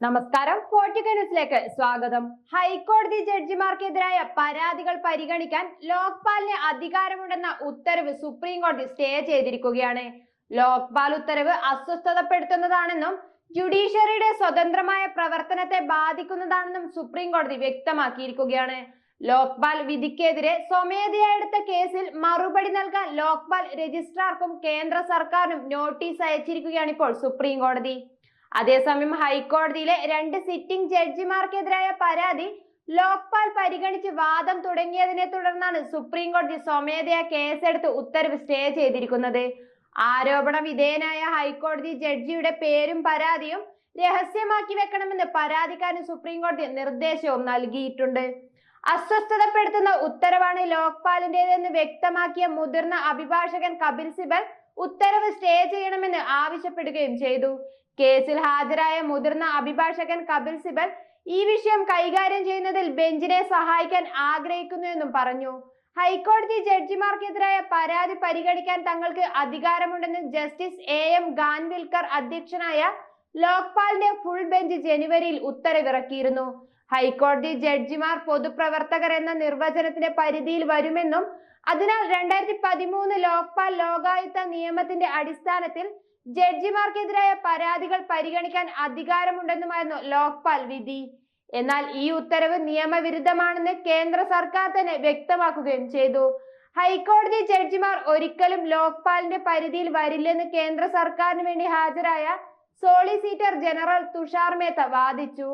നമസ്കാരം. ന്യൂസിലേക്ക് സ്വാഗതം. ഹൈക്കോടതി ജഡ്ജിമാർക്കെതിരായ പരാതികൾ പരിഗണിക്കാൻ ലോക്പാലിന് അധികാരമുണ്ടെന്ന ഉത്തരവ് സുപ്രീം കോടതി സ്റ്റേ ചെയ്തിരിക്കുകയാണ്. ലോക്പാൽ ഉത്തരവ് അസ്വസ്ഥതപ്പെടുത്തുന്നതാണെന്നും ജുഡീഷ്യറിയുടെ സ്വതന്ത്രമായ പ്രവർത്തനത്തെ ബാധിക്കുന്നതാണെന്നും സുപ്രീം കോടതി വ്യക്തമാക്കിയിരിക്കുകയാണ്. ലോക്പാൽ വിധിക്കെതിരെ സ്വമേധയാ എടുത്ത കേസിൽ മറുപടി നൽകാൻ ലോക്പാൽ രജിസ്ട്രാർക്കും കേന്ദ്ര സർക്കാരിനും നോട്ടീസ് അയച്ചിരിക്കുകയാണ് ഇപ്പോൾ സുപ്രീം കോടതി അതേസമയം ഹൈക്കോടതിയിലെ രണ്ട് സിറ്റിംഗ് ജഡ്ജിമാർക്കെതിരായ പരാതി ലോക്പാൽ പരിഗണിച്ച് വാദം തുടങ്ങിയതിനെ തുടർന്നാണ് സുപ്രീം കോടതി സ്വമേധയാ കേസെടുത്ത് ഉത്തരവ് സ്റ്റേ ചെയ്തിരിക്കുന്നത്. ആരോപണ വിധേയനായ ഹൈക്കോടതി ജഡ്ജിയുടെ പേരും പരാതിയും രഹസ്യമാക്കി വെക്കണമെന്ന് പരാതിക്കാരന് സുപ്രീം കോടതി നിർദ്ദേശവും നൽകിയിട്ടുണ്ട്. അസ്വസ്ഥതപ്പെടുത്തുന്ന ഉത്തരവാണ് ലോക്പാലിന്റേതെന്ന് വ്യക്തമാക്കിയ മുതിർന്ന അഭിഭാഷകൻ കപിൽ സിബൽ ഉത്തരവ് സ്റ്റേ ചെയ്യണമെന്ന് ആവശ്യപ്പെടുകയും ചെയ്തു. കേസിൽ ഹാജരായ മുതിർന്ന അഭിഭാഷകൻ കപിൽ സിബൽ ഈ വിഷയം കൈകാര്യം ചെയ്യുന്നതിൽ ബെഞ്ചിനെ സഹായിക്കാൻ ആഗ്രഹിക്കുന്നുവെന്നും പറഞ്ഞു. ഹൈക്കോടതി ജഡ്ജിമാർക്കെതിരായ പരാതി പരിഗണിക്കാൻ തങ്ങൾക്ക് അധികാരമുണ്ടെന്ന് ജസ്റ്റിസ് എ എം ഗാൻവിൽക്കർ അധ്യക്ഷനായ ലോക്പാലിന്റെ ഫുൾ ബെഞ്ച് ജനുവരിയിൽ ഉത്തരവിറക്കിയിരുന്നു. ഹൈക്കോടതി ജഡ്ജിമാർ പൊതുപ്രവർത്തകർ എന്ന നിർവചനത്തിന്റെ പരിധിയിൽ വരുമെന്നും അതിനാൽ രണ്ടായിരത്തി പതിമൂന്ന് ലോക്പാൽ ലോകായുക്ത നിയമത്തിന്റെ അടിസ്ഥാനത്തിൽ ജഡ്ജിമാർക്കെതിരായ പരാതികൾ പരിഗണിക്കാൻ അധികാരമുണ്ടെന്നുമായിരുന്നു ലോക്പാൽ വിധി. എന്നാൽ ഈ ഉത്തരവ് നിയമവിരുദ്ധമാണെന്ന് കേന്ദ്ര സർക്കാർ തന്നെ വ്യക്തമാക്കുകയും ചെയ്തു. ഹൈക്കോടതി ജഡ്ജിമാർ ഒരിക്കലും ലോക്പാലിന്റെ പരിധിയിൽ വരില്ലെന്ന് കേന്ദ്ര സർക്കാരിന് വേണ്ടി ഹാജരായ സോളിസിറ്റർ ജനറൽ തുഷാർ മേത്ത വാദിച്ചു.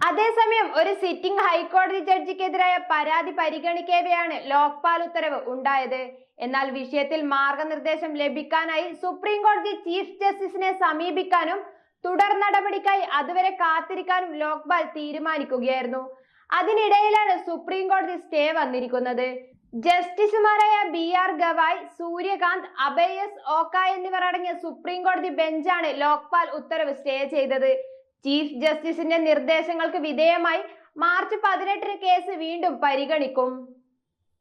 അതേസമയം ഒരു സിറ്റിംഗ് ഹൈക്കോടതി ജഡ്ജിക്കെതിരായ പരാതി പരിഗണിക്കവെയാണ് ലോക്പാൽ ഉത്തരവ് ഉണ്ടായത്. എന്നാൽ വിഷയത്തിൽ മാർഗനിർദ്ദേശം ലഭിക്കാനായി സുപ്രീം കോടതി ചീഫ് ജസ്റ്റിസിനെ സമീപിക്കാനും തുടർ നടപടിക്കായി അതുവരെ കാത്തിരിക്കാനും ലോക്പാൽ തീരുമാനിക്കുകയായിരുന്നു. അതിനിടയിലാണ് സുപ്രീം കോടതി സ്റ്റേ വന്നിരിക്കുന്നത്. ജസ്റ്റിസുമാരായ B R Gavai Suryakant Abhay S Oka എന്നിവർ അടങ്ങിയ സുപ്രീം കോടതി ബെഞ്ചാണ് ലോക്പാൽ ഉത്തരവ് സ്റ്റേ ചെയ്തത്. ചീഫ് ജസ്റ്റിസിന്റെ നിർദ്ദേശങ്ങൾക്ക് വിധേയമായി മാർച്ച് പതിനെട്ടിന് കേസ് വീണ്ടും പരിഗണിക്കും.